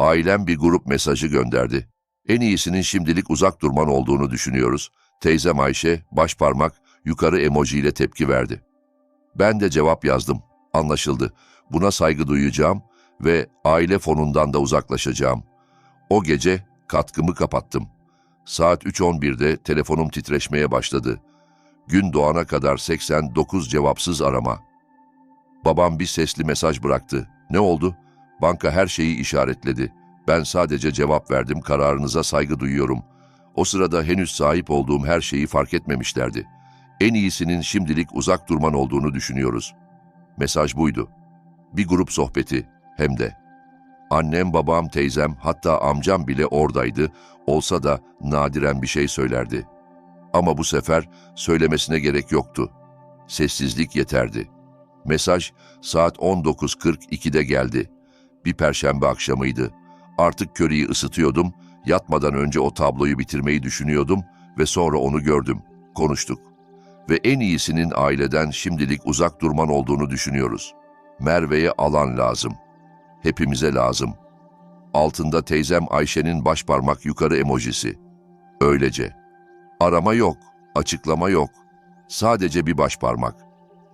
Ailem bir grup mesajı gönderdi. En iyisinin şimdilik uzak durman olduğunu düşünüyoruz. Teyzem Ayşe, baş parmak, yukarı emojiyle tepki verdi. Ben de cevap yazdım. Anlaşıldı. Buna saygı duyacağım ve aile fonundan da uzaklaşacağım. O gece katkımı kapattım. Saat 3.11'de telefonum titreşmeye başladı. Gün doğana kadar 89 cevapsız arama. Babam bir sesli mesaj bıraktı. Ne oldu? Banka her şeyi işaretledi. Ben sadece cevap verdim, kararınıza saygı duyuyorum. O sırada henüz sahip olduğum her şeyi fark etmemişlerdi. En iyisinin şimdilik uzak durman olduğunu düşünüyoruz. Mesaj buydu. Bir grup sohbeti, hem de. Annem, babam, teyzem, hatta amcam bile oradaydı, olsa da nadiren bir şey söylerdi. Ama bu sefer söylemesine gerek yoktu. Sessizlik yeterdi. Mesaj saat 19.42'de geldi. Bir perşembe akşamıydı. Artık köriyi ısıtıyordum, yatmadan önce o tabloyu bitirmeyi düşünüyordum ve sonra onu gördüm, konuştuk. Ve en iyisinin aileden şimdilik uzak durman olduğunu düşünüyoruz. Merve'ye alan lazım. Hepimize lazım. Altında teyzem Ayşe'nin baş parmak yukarı emojisi. Öylece. Arama yok, açıklama yok. Sadece bir baş parmak.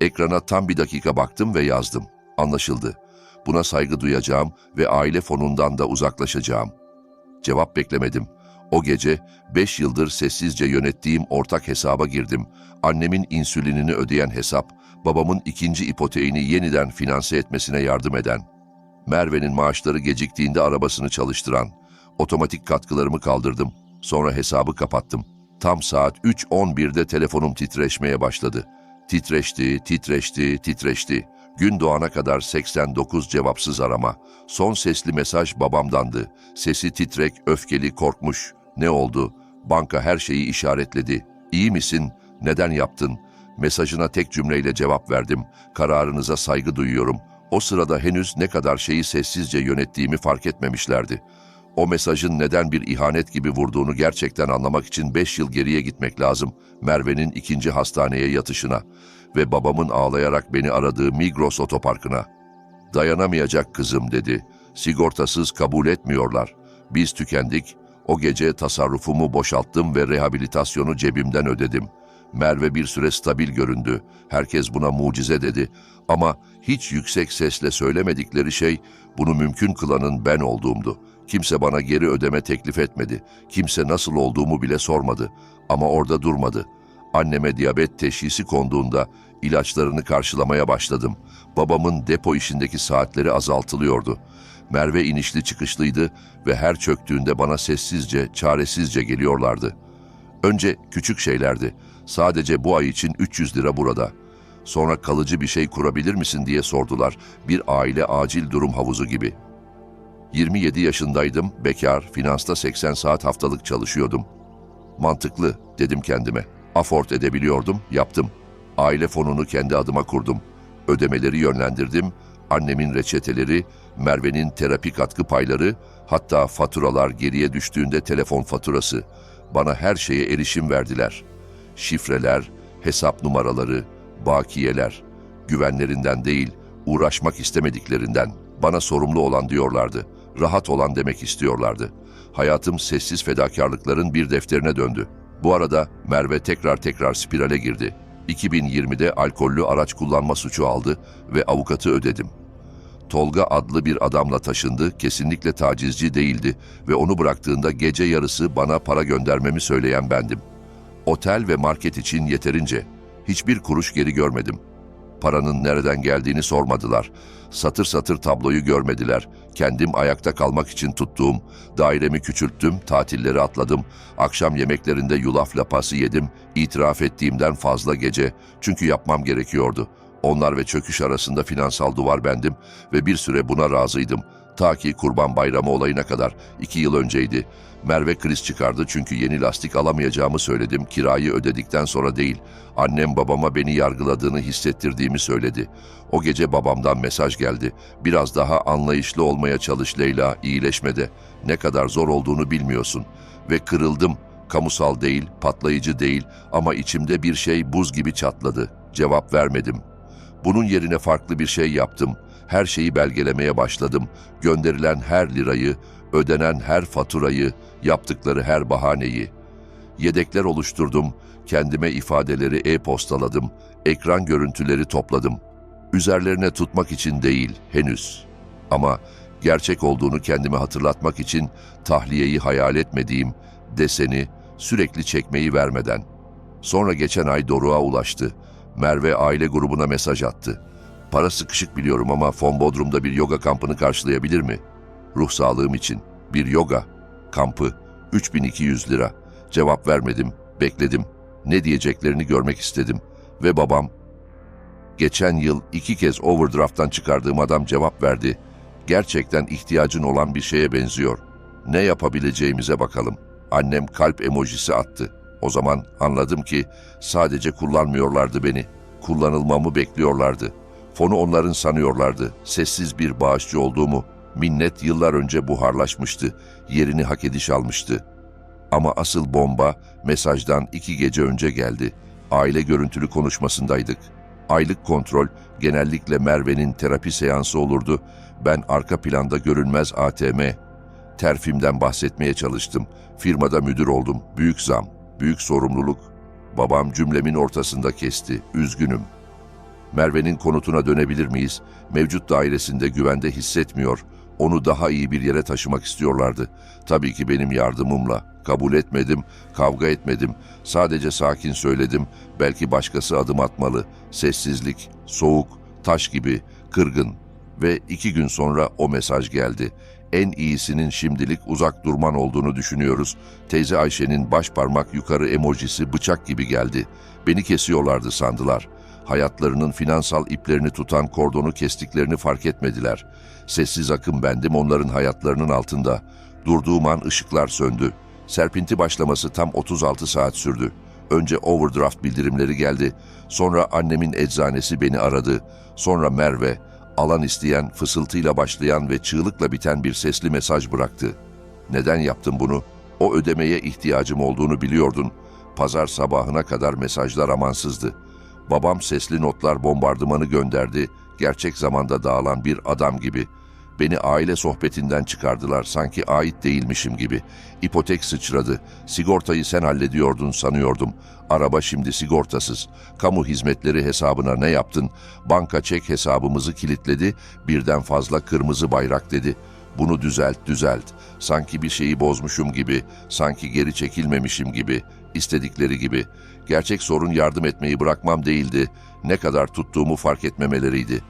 Ekrana tam bir dakika baktım ve yazdım. Anlaşıldı. Buna saygı duyacağım ve aile fonundan da uzaklaşacağım. Cevap beklemedim. O gece beş yıldır sessizce yönettiğim ortak hesaba girdim. Annemin insülinini ödeyen hesap, babamın ikinci ipoteğini yeniden finanse etmesine yardım eden, Merve'nin maaşları geciktiğinde arabasını çalıştıran, otomatik katkılarımı kaldırdım. Sonra hesabı kapattım. Tam saat 3.11'de telefonum titreşmeye başladı. Titreşti, titreşti, titreşti. Gün doğana kadar 89 cevapsız arama. Son sesli mesaj babamdandı. Sesi titrek, öfkeli, korkmuş. Ne oldu? Banka her şeyi işaretledi. İyi misin? Neden yaptın? Mesajına tek cümleyle cevap verdim. Kararınıza saygı duyuyorum. O sırada henüz ne kadar şeyi sessizce yönettiğimi fark etmemişlerdi. O mesajın neden bir ihanet gibi vurduğunu gerçekten anlamak için beş yıl geriye gitmek lazım. Merve'nin ikinci hastaneye yatışına ve babamın ağlayarak beni aradığı Migros otoparkına. Dayanamayacak kızım dedi. Sigortasız kabul etmiyorlar. Biz tükendik. O gece tasarrufumu boşalttım ve rehabilitasyonu cebimden ödedim. Merve bir süre stabil göründü. Herkes buna mucize dedi. Ama hiç yüksek sesle söylemedikleri şey bunu mümkün kılanın ben olduğumdu. Kimse bana geri ödeme teklif etmedi. Kimse nasıl olduğumu bile sormadı. Ama orada durmadı. Anneme diyabet teşhisi konduğunda ilaçlarını karşılamaya başladım. Babamın depo işindeki saatleri azaltılıyordu. Merve inişli çıkışlıydı ve her çöktüğünde bana sessizce, çaresizce geliyorlardı. Önce küçük şeylerdi. Sadece bu ay için 300 lira burada. Sonra kalıcı bir şey kurabilir misin diye sordular. Bir aile acil durum havuzu gibi. 27 yaşındaydım, bekar, finansta 80 saat haftalık çalışıyordum. Mantıklı dedim kendime. Afort edebiliyordum, yaptım. Aile fonunu kendi adıma kurdum. Ödemeleri yönlendirdim. Annemin reçeteleri, Merve'nin terapi katkı payları, hatta faturalar geriye düştüğünde telefon faturası. Bana her şeye erişim verdiler. Şifreler, hesap numaraları, bakiyeler. Güvenlerinden değil, uğraşmak istemediklerinden. Bana sorumlu olan diyorlardı. Rahat olan demek istiyorlardı. Hayatım sessiz fedakarlıkların bir defterine döndü. Bu arada Merve tekrar tekrar spirale girdi. 2020'de alkollü araç kullanma suçu aldı ve avukatı ödedim. Tolga adlı bir adamla taşındı, kesinlikle tacizci değildi ve onu bıraktığında gece yarısı bana para göndermemi söyleyen bendim. Otel ve market için yeterince. Hiçbir kuruş geri görmedim. Paranın nereden geldiğini sormadılar. Satır satır tabloyu görmediler. Kendim ayakta kalmak için tuttuğum, dairemi küçülttüm, tatilleri atladım. Akşam yemeklerinde yulaf lapası yedim, itiraf ettiğimden fazla gece. Çünkü yapmam gerekiyordu. Onlar ve çöküş arasında finansal duvar bendim ve bir süre buna razıydım. Ta ki Kurban Bayramı olayına kadar, iki yıl önceydi. Merve kriz çıkardı çünkü yeni lastik alamayacağımı söyledim, kirayı ödedikten sonra değil. Annem babama beni yargıladığını hissettirdiğimi söyledi. O gece babamdan mesaj geldi. Biraz daha anlayışlı olmaya çalış Leyla, iyileşmede. Ne kadar zor olduğunu bilmiyorsun. Ve kırıldım. Kamusal değil, patlayıcı değil ama içimde bir şey buz gibi çatladı. Cevap vermedim. Bunun yerine farklı bir şey yaptım. Her şeyi belgelemeye başladım. Gönderilen her lirayı, ödenen her faturayı, yaptıkları her bahaneyi. Yedekler oluşturdum, kendime ifadeleri e-postaladım, ekran görüntüleri topladım. Üzerlerine tutmak için değil, henüz. Ama gerçek olduğunu kendime hatırlatmak için tahliyeyi hayal etmediğim deseni sürekli çekmeyi vermeden. Sonra geçen ay Doruk'a ulaştı. Merve aile grubuna mesaj attı. Para sıkışık biliyorum ama Fon Bodrum'da bir yoga kampını karşılayabilir mi? Ruh sağlığım için. Bir yoga kampı. 3200 lira. Cevap vermedim, bekledim. Ne diyeceklerini görmek istedim. Ve babam, geçen yıl iki kez overdraft'tan çıkardığım adam cevap verdi. Gerçekten ihtiyacın olan bir şeye benziyor. Ne yapabileceğimize bakalım. Annem kalp emojisi attı. O zaman anladım ki sadece kullanmıyorlardı beni. Kullanılmamı bekliyorlardı. Fonu onların sanıyorlardı. Sessiz bir bağışçı olduğumu. Minnet yıllar önce buharlaşmıştı. Yerini hak ediş almıştı. Ama asıl bomba mesajdan iki gece önce geldi. Aile görüntülü konuşmasındaydık. Aylık kontrol genellikle Merve'nin terapi seansı olurdu. Ben arka planda görünmez ATM. Terfimden bahsetmeye çalıştım. Firmada müdür oldum. Büyük zam, büyük sorumluluk. Babam cümlemin ortasında kesti. Üzgünüm. Merve'nin konutuna dönebilir miyiz? Mevcut dairesinde güvende hissetmiyor. Onu daha iyi bir yere taşımak istiyorlardı. Tabii ki benim yardımımla. Kabul etmedim, kavga etmedim. Sadece sakin söyledim. Belki başkası adım atmalı. Sessizlik, soğuk, taş gibi, kırgın. Ve iki gün sonra o mesaj geldi. En iyisinin şimdilik uzak durman olduğunu düşünüyoruz. Teyze Ayşe'nin baş parmak yukarı emojisi bıçak gibi geldi. Beni kesiyorlardı sandılar. Hayatlarının finansal iplerini tutan kordonu kestiklerini fark etmediler. Sessiz akım bendim onların hayatlarının altında. Durduğum an ışıklar söndü. Serpinti başlaması tam 36 saat sürdü. Önce overdraft bildirimleri geldi. Sonra annemin eczanesi beni aradı. Sonra Merve, alan isteyen, fısıltıyla başlayan ve çığlıkla biten bir sesli mesaj bıraktı. Neden yaptım bunu? O ödemeye ihtiyacım olduğunu biliyordun. Pazar sabahına kadar mesajlar amansızdı. Babam sesli notlar bombardımanı gönderdi. Gerçek zamanda dağılan bir adam gibi. Beni aile sohbetinden çıkardılar sanki ait değilmişim gibi. İpotek sıçradı. Sigortayı sen hallediyordun sanıyordum. Araba şimdi sigortasız. Kamu hizmetleri hesabına ne yaptın? Banka çek hesabımızı kilitledi. Birden fazla kırmızı bayrak dedi. Bunu düzelt, düzelt. Sanki bir şeyi bozmuşum gibi, sanki geri çekilmemişim gibi, istedikleri gibi. Gerçek sorun yardım etmeyi bırakmam değildi. Ne kadar tuttuğumu fark etmemeleriydi.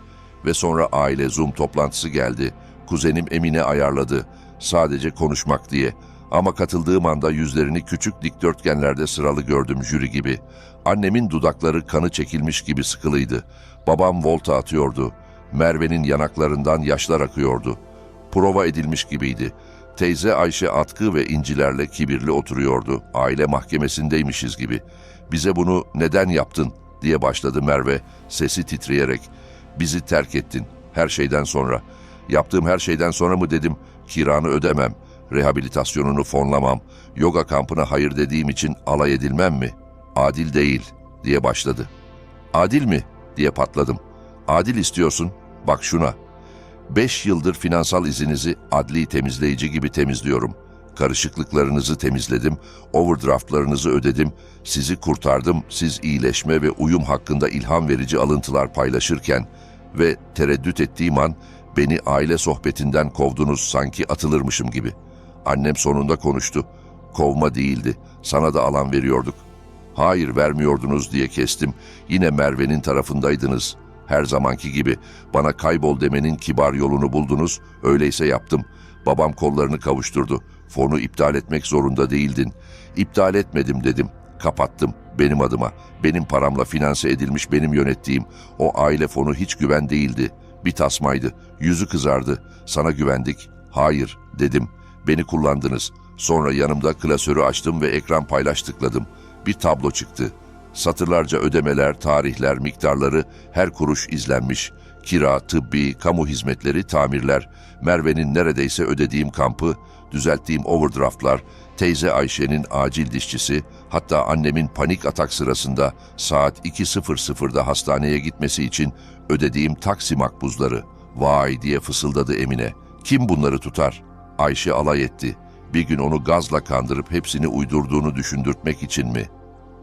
Ve sonra aile Zoom toplantısı geldi. Kuzenim Emine ayarladı. Sadece konuşmak diye. Ama katıldığım anda yüzlerini küçük dikdörtgenlerde sıralı gördüm jüri gibi. Annemin dudakları kanı çekilmiş gibi sıkılıydı. Babam volta atıyordu. Merve'nin yanaklarından yaşlar akıyordu. Prova edilmiş gibiydi. Teyze Ayşe atkı ve incilerle kibirli oturuyordu. Aile mahkemesindeymişiz gibi. Bize bunu neden yaptın diye başladı Merve sesi titreyerek. Bizi terk ettin her şeyden sonra. Yaptığım her şeyden sonra mı dedim kiranı ödemem, rehabilitasyonunu fonlamam, yoga kampına hayır dediğim için alay edilmem mi? Adil değil diye başladı. Adil mi diye patladım. Adil istiyorsun bak şuna. Beş yıldır finansal izinizi adli temizleyici gibi temizliyorum. Karışıklıklarınızı temizledim, overdraftlarınızı ödedim, sizi kurtardım, siz iyileşme ve uyum hakkında ilham verici alıntılar paylaşırken ve tereddüt ettiğim an beni aile sohbetinden kovdunuz sanki atılırmışım gibi. Annem sonunda konuştu. Kovma değildi, sana da alan veriyorduk. Hayır vermiyordunuz diye kestim. Yine Merve'nin tarafındaydınız. Her zamanki gibi bana kaybol demenin kibar yolunu buldunuz. Öyleyse yaptım. Babam kollarını kavuşturdu. Fonu iptal etmek zorunda değildin. İptal etmedim dedim. Kapattım benim adıma. Benim paramla finanse edilmiş benim yönettiğim. O aile fonu hiç güven değildi. Bir tasmaydı. Yüzü kızardı. Sana güvendik. Hayır dedim. Beni kullandınız. Sonra yanımda klasörü açtım ve ekran paylaş tıkladım. Bir tablo çıktı. Satırlarca ödemeler, tarihler, miktarları, her kuruş izlenmiş. Kira, tıbbi, kamu hizmetleri, tamirler, Merve'nin neredeyse ödediğim kampı, düzelttiğim overdraftlar, teyze Ayşe'nin acil dişçisi, hatta annemin panik atak sırasında saat 2.00'da hastaneye gitmesi için ödediğim taksi makbuzları. Vay diye fısıldadı Emine. Kim bunları tutar? Ayşe alay etti. Bir gün onu gazla kandırıp hepsini uydurduğunu düşündürtmek için mi?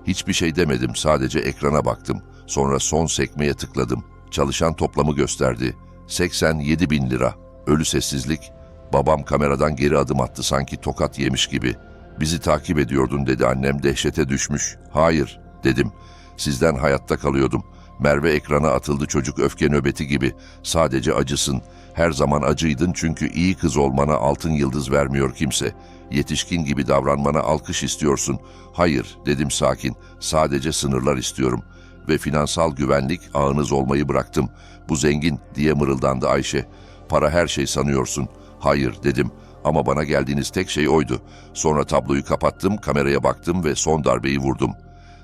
Hiçbir şey demedim, sadece ekrana baktım. Sonra son sekmeye tıkladım. Çalışan toplamı gösterdi. 87 bin lira. Ölü sessizlik. Babam kameradan geri adım attı sanki tokat yemiş gibi. Bizi takip ediyordun dedi annem dehşete düşmüş. Hayır dedim. Sizden hayatta kalıyordum. Merve ekrana atıldı çocuk öfke nöbeti gibi. Sadece acısın. Her zaman acıydın çünkü iyi kız olmana altın yıldız vermiyor kimse. Yetişkin gibi davranmana alkış istiyorsun. Hayır dedim sakin. Sadece sınırlar istiyorum. Ve finansal güvenlik ağınız olmayı bıraktım. Bu zengin diye mırıldandı Ayşe. Para her şey sanıyorsun. Hayır dedim ama bana geldiğiniz tek şey oydu. Sonra tabloyu kapattım, kameraya baktım ve son darbeyi vurdum.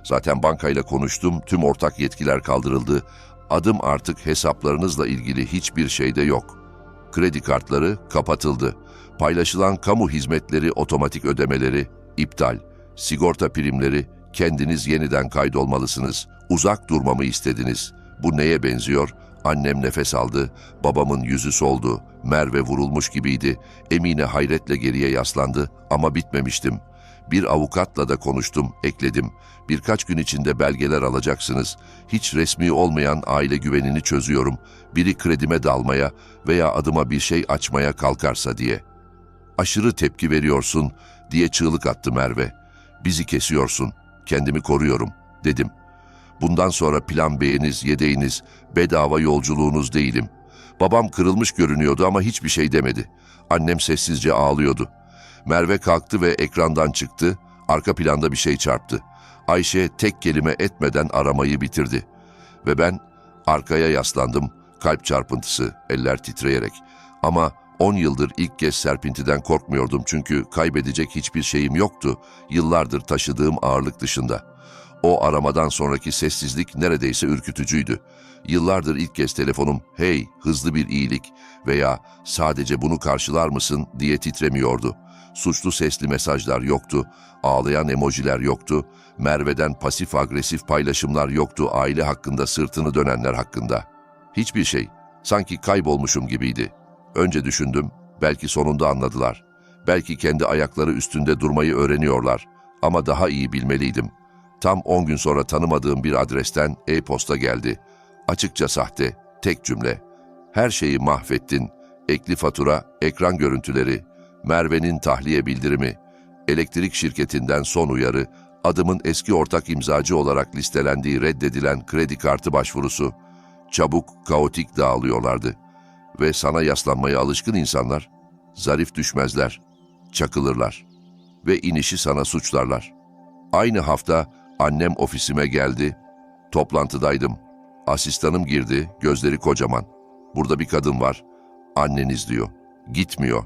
Zaten bankayla konuştum, tüm ortak yetkiler kaldırıldı. Adım artık hesaplarınızla ilgili hiçbir şeyde yok. Kredi kartları kapatıldı. Paylaşılan kamu hizmetleri otomatik ödemeleri iptal. Sigorta primleri kendiniz yeniden kaydolmalısınız. Uzak durmamı istediniz. Bu neye benziyor? Annem nefes aldı. Babamın yüzü soldu. Merve vurulmuş gibiydi. Emine hayretle geriye yaslandı ama bitmemiştim. Bir avukatla da konuştum, ekledim. Birkaç gün içinde belgeler alacaksınız. Hiç resmi olmayan aile güvenini çözüyorum. Biri kredime dalmaya veya adıma bir şey açmaya kalkarsa diye. Aşırı tepki veriyorsun diye çığlık attı Merve. Bizi kesiyorsun, kendimi koruyorum dedim. Bundan sonra plan B'niz, yedeğiniz, bedava yolculuğunuz değilim. Babam kırılmış görünüyordu ama hiçbir şey demedi. Annem sessizce ağlıyordu. Merve kalktı ve ekrandan çıktı. Arka planda bir şey çarptı. Ayşe tek kelime etmeden aramayı bitirdi. Ve ben arkaya yaslandım. Kalp çarpıntısı, eller titreyerek. Ama 10 yıldır ilk kez serpintiden korkmuyordum çünkü kaybedecek hiçbir şeyim yoktu. Yıllardır taşıdığım ağırlık dışında. O aramadan sonraki sessizlik neredeyse ürkütücüydü. Yıllardır ilk kez telefonum hey hızlı bir iyilik veya sadece bunu karşılar mısın diye titremiyordu. Suçlu sesli mesajlar yoktu, ağlayan emojiler yoktu, Merve'den pasif agresif paylaşımlar yoktu aile hakkında sırtını dönenler hakkında. Hiçbir şey, sanki kaybolmuşum gibiydi. Önce düşündüm, belki sonunda anladılar. Belki kendi ayakları üstünde durmayı öğreniyorlar. Ama daha iyi bilmeliydim. Tam 10 gün sonra tanımadığım bir adresten e-posta geldi. Açıkça sahte, tek cümle. Her şeyi mahvettin. Ekli fatura, ekran görüntüleri, Merve'nin tahliye bildirimi, elektrik şirketinden son uyarı, adımın eski ortak imzacı olarak listelendiği reddedilen kredi kartı başvurusu. Çabuk, kaotik dağılıyorlardı. Ve sana yaslanmaya alışkın insanlar, zarif düşmezler, çakılırlar ve inişi sana suçlarlar. Aynı hafta annem ofisime geldi, toplantıdaydım. Asistanım girdi, gözleri kocaman. Burada bir kadın var, anneniz diyor. Gitmiyor.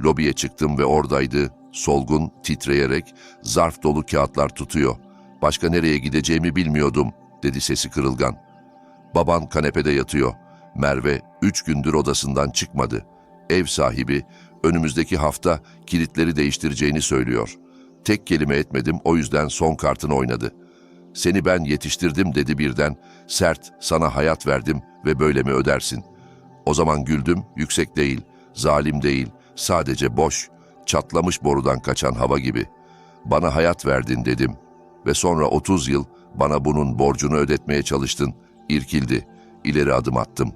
Lobiye çıktım ve oradaydı, solgun, titreyerek, zarf dolu kağıtlar tutuyor. Başka nereye gideceğimi bilmiyordum, dedi sesi kırılgan. Baban kanepede yatıyor. Merve üç gündür odasından çıkmadı. Ev sahibi önümüzdeki hafta kilitleri değiştireceğini söylüyor. Tek kelime etmedim o yüzden son kartını oynadı. Seni ben yetiştirdim dedi birden. Sert, sana hayat verdim ve böyle mi ödersin? O zaman güldüm, yüksek değil, zalim değil, sadece boş, çatlamış borudan kaçan hava gibi. Bana hayat verdin dedim ve sonra 30 yıl bana bunun borcunu ödetmeye çalıştın. İrkildi, ileri adım attım.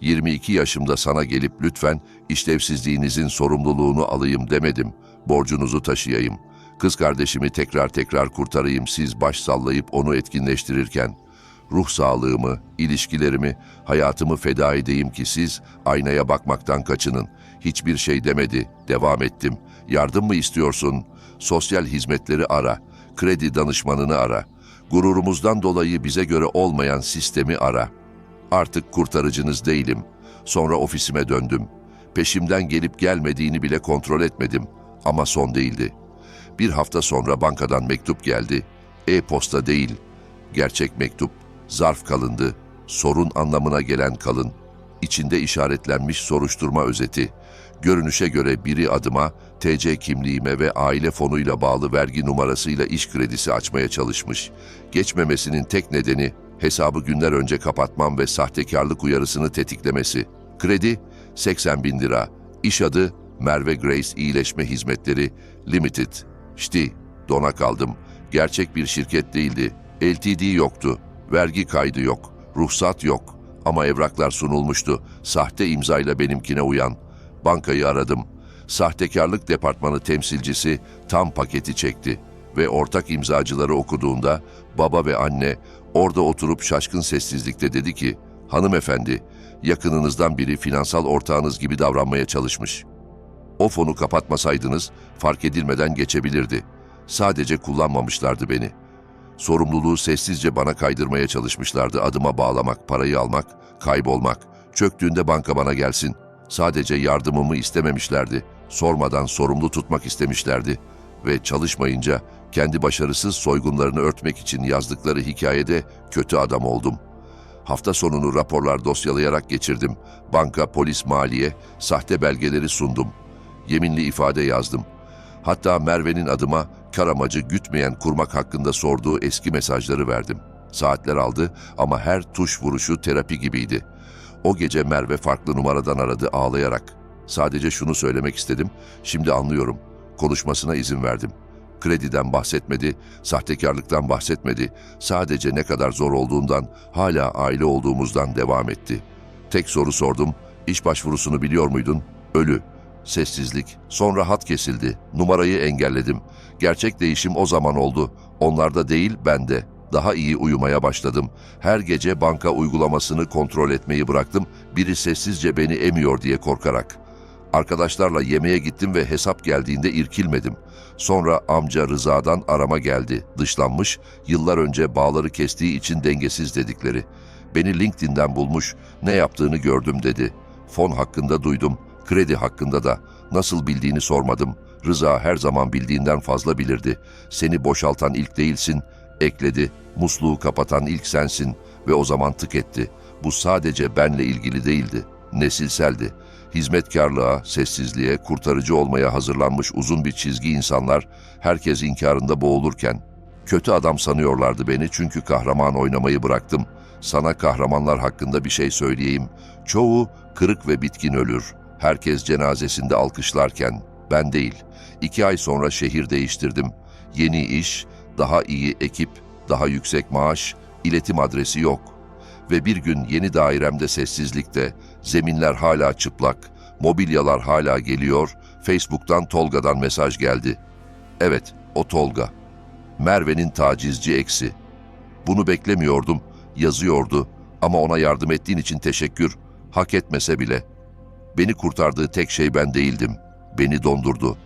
22 yaşımda sana gelip lütfen işlevsizliğinizin sorumluluğunu alayım demedim. Borcunuzu taşıyayım. Kız kardeşimi tekrar tekrar kurtarayım siz baş sallayıp onu etkinleştirirken. Ruh sağlığımı, ilişkilerimi, hayatımı feda edeyim ki siz aynaya bakmaktan kaçının. Hiçbir şey demedi, devam ettim. Yardım mı istiyorsun? Sosyal hizmetleri ara, kredi danışmanını ara. Gururumuzdan dolayı bize göre olmayan sistemi ara. Artık kurtarıcınız değilim. Sonra ofisime döndüm. Peşimden gelip gelmediğini bile kontrol etmedim ama son değildi. Bir hafta sonra bankadan mektup geldi. E-posta değil, gerçek mektup, zarf kalındı, sorun anlamına gelen kalın. İçinde işaretlenmiş soruşturma özeti. Görünüşe göre biri adıma, TC kimliğime ve aile fonuyla bağlı vergi numarasıyla iş kredisi açmaya çalışmış. Geçmemesinin tek nedeni hesabı günler önce kapatmam ve sahtekarlık uyarısını tetiklemesi. Kredi 80 bin lira. İş adı Merve Grace İyileşme Hizmetleri Limited. İşte dona kaldım. Gerçek bir şirket değildi. LTD yoktu. Vergi kaydı yok. Ruhsat yok. Ama evraklar sunulmuştu. Sahte imzayla benimkine uyan. Bankayı aradım. Sahtekarlık departmanı temsilcisi tam paketi çekti ve ortak imzacıları okuduğunda baba ve anne orada oturup şaşkın sessizlikte dedi ki, hanımefendi, yakınınızdan biri finansal ortağınız gibi davranmaya çalışmış. O fonu kapatmasaydınız fark edilmeden geçebilirdi. Sadece kullanmamışlardı beni. Sorumluluğu sessizce bana kaydırmaya çalışmışlardı. Adıma bağlamak, parayı almak, kaybolmak. Çöktüğünde banka bana gelsin. Sadece yardımımı istememişlerdi. Sormadan sorumlu tutmak istemişlerdi. Ve çalışmayınca kendi başarısız soygunlarını örtmek için yazdıkları hikayede kötü adam oldum. Hafta sonunu raporlar dosyalayarak geçirdim. Banka, polis, maliye, sahte belgeleri sundum. Yeminli ifade yazdım. Hatta Merve'nin adıma kar amacı gütmeyen kurmak hakkında sorduğu eski mesajları verdim. Saatler aldı ama her tuş vuruşu terapi gibiydi. O gece Merve farklı numaradan aradı ağlayarak. Sadece şunu söylemek istedim, şimdi anlıyorum. Konuşmasına izin verdim. Krediden bahsetmedi, sahtekarlıktan bahsetmedi. Sadece ne kadar zor olduğundan, hala aile olduğumuzdan devam etti. Tek soru sordum, iş başvurusunu biliyor muydun? Ölü. Sessizlik. Sonra hat kesildi. Numarayı engelledim. Gerçek değişim o zaman oldu. Onlarda değil, bende. Daha iyi uyumaya başladım. Her gece banka uygulamasını kontrol etmeyi bıraktım. Biri sessizce beni emiyor diye korkarak. Arkadaşlarla yemeğe gittim ve hesap geldiğinde irkilmedim. Sonra amca Rıza'dan arama geldi. Dışlanmış, yıllar önce bağları kestiği için dengesiz dedikleri. Beni LinkedIn'den bulmuş, ne yaptığını gördüm dedi. Fon hakkında duydum, kredi hakkında da. Nasıl bildiğini sormadım. Rıza her zaman bildiğinden fazla bilirdi. Seni boşaltan ilk değilsin, ekledi. Musluğu kapatan ilk sensin ve o zaman tık etti. Bu sadece benle ilgili değildi, nesilseldi. Hizmetkarlığa, sessizliğe, kurtarıcı olmaya hazırlanmış uzun bir çizgi insanlar herkes inkarında boğulurken kötü adam sanıyorlardı beni çünkü kahraman oynamayı bıraktım. Sana kahramanlar hakkında bir şey söyleyeyim. Çoğu kırık ve bitkin ölür. Herkes cenazesinde alkışlarken ben değil. İki ay sonra şehir değiştirdim. Yeni iş, daha iyi ekip, daha yüksek maaş, iletim adresi yok. Ve bir gün yeni dairemde sessizlikte, zeminler hala çıplak, mobilyalar hala geliyor, Facebook'tan Tolga'dan mesaj geldi. Evet, o Tolga. Merve'nin tacizci eksi. Bunu beklemiyordum, yazıyordu ama ona yardım ettiğin için teşekkür, hak etmese bile. Beni kurtardığı tek şey ben değildim. Beni dondurdu.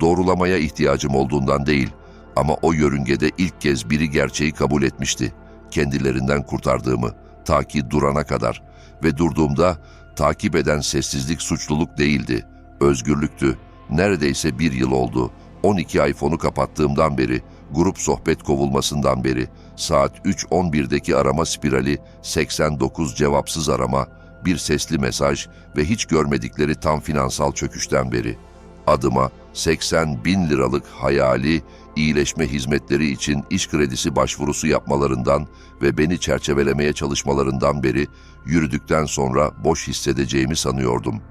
Doğrulamaya ihtiyacım olduğundan değil ama o yörüngede ilk kez biri gerçeği kabul etmişti. Kendilerinden kurtardığımı, ta ki durana kadar. Ve durduğumda takip eden sessizlik suçluluk değildi, özgürlüktü. Neredeyse bir yıl oldu. 12 ay fonu kapattığımdan beri, grup sohbet kovulmasından beri, saat 3.11'deki arama spirali, 89 cevapsız arama, bir sesli mesaj ve hiç görmedikleri tam finansal çöküşten beri. Adıma 80 bin liralık hayali iyileşme hizmetleri için iş kredisi başvurusu yapmalarından ve beni çerçevelemeye çalışmalarından beri yürüdükten sonra boş hissedeceğimi sanıyordum.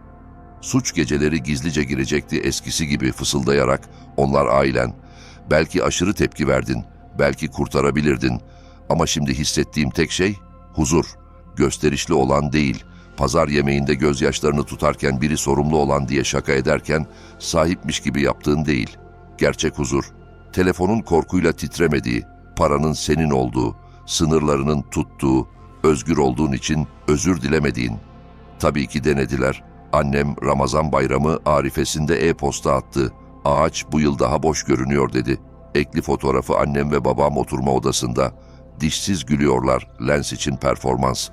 Suç geceleri gizlice girecekti eskisi gibi fısıldayarak, onlar ailen, belki aşırı tepki verdin, belki kurtarabilirdin ama şimdi hissettiğim tek şey huzur, gösterişli olan değil, pazar yemeğinde gözyaşlarını tutarken biri sorumlu olan diye şaka ederken sahipmiş gibi yaptığın değil, gerçek huzur, telefonun korkuyla titremediği, paranın senin olduğu, sınırlarının tuttuğu, özgür olduğun için özür dilemediğin. Tabii ki denediler. Annem Ramazan bayramı arifesinde e-posta attı. Ağaç bu yıl daha boş görünüyor dedi. Ekli fotoğrafı annem ve babam oturma odasında. Dişsiz gülüyorlar lens için performans.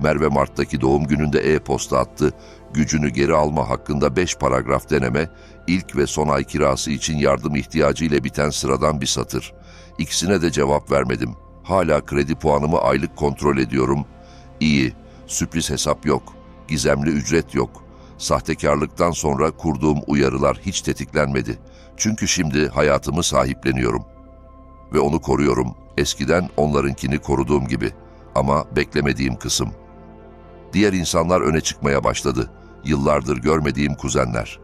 Merve Mart'taki doğum gününde e-posta attı. Gücünü geri alma hakkında beş paragraf deneme, ilk ve son ay kirası için yardım ihtiyacı ile biten sıradan bir satır. İkisine de cevap vermedim. Hala kredi puanımı aylık kontrol ediyorum. İyi, sürpriz hesap yok, gizemli ücret yok. Sahtekarlıktan sonra kurduğum uyarılar hiç tetiklenmedi. Çünkü şimdi hayatımı sahipleniyorum. Ve onu koruyorum. Eskiden onlarınkini koruduğum gibi. Ama beklemediğim kısım. Diğer insanlar öne çıkmaya başladı. Yıllardır görmediğim kuzenler.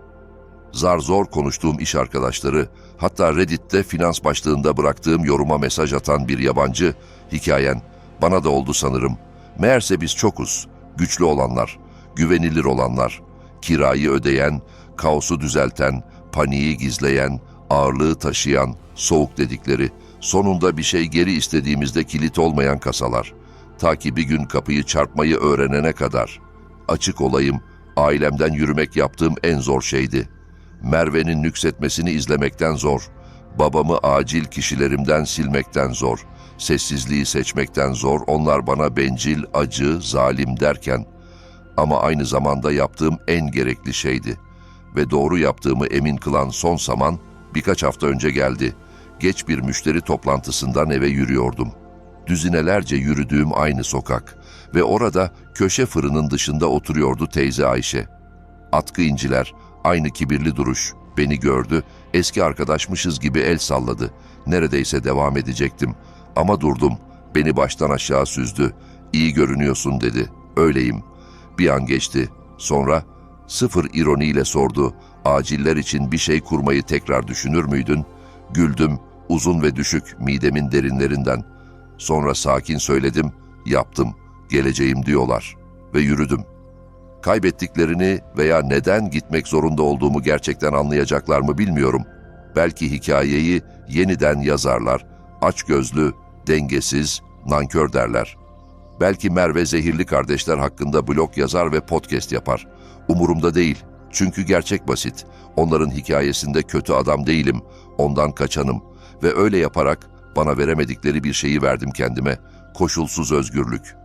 Zar zor konuştuğum iş arkadaşları, hatta Reddit'te finans başlığında bıraktığım yoruma mesaj atan bir yabancı, hikayen bana da oldu sanırım. Meğerse biz çokuz, güçlü olanlar, güvenilir olanlar, kirayı ödeyen, kaosu düzelten, paniği gizleyen, ağırlığı taşıyan, soğuk dedikleri, sonunda bir şey geri istediğimizde kilit olmayan kasalar. Ta ki bir gün kapıyı çarpmayı öğrenene kadar. Açık olayım, ailemden yürümek yaptığım en zor şeydi. Merve'nin nüksetmesini izlemekten zor. Babamı acil kişilerimden silmekten zor. Sessizliği seçmekten zor. Onlar bana bencil, acı, zalim derken ama aynı zamanda yaptığım en gerekli şeydi. Ve doğru yaptığımı emin kılan son zaman birkaç hafta önce geldi. Geç bir müşteri toplantısından eve yürüyordum. Düzinelerce yürüdüğüm aynı sokak ve orada köşe fırının dışında oturuyordu teyze Ayşe. Atkı inciler, aynı kibirli duruş. Beni gördü, eski arkadaşmışız gibi el salladı. Neredeyse devam edecektim. Ama durdum. Beni baştan aşağı süzdü. İyi görünüyorsun dedi. Öyleyim. Bir an geçti. Sonra sıfır ironiyle sordu. Aciller için bir şey kurmayı tekrar düşünür müydün? Güldüm, uzun ve düşük midemin derinlerinden. Sonra sakin söyledim, yaptım, geleceğim diyorlar. Ve yürüdüm. Kaybettiklerini veya neden gitmek zorunda olduğumu gerçekten anlayacaklar mı bilmiyorum. Belki hikayeyi yeniden yazarlar. Açgözlü, dengesiz, nankör derler. Belki Merve zehirli kardeşler hakkında blog yazar ve podcast yapar. Umurumda değil. Çünkü gerçek basit. Onların hikayesinde kötü adam değilim. Ondan kaçanım. Ve öyle yaparak bana veremedikleri bir şeyi verdim kendime. Koşulsuz özgürlük.